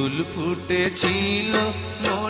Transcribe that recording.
ফুল ফুটেছিল মনের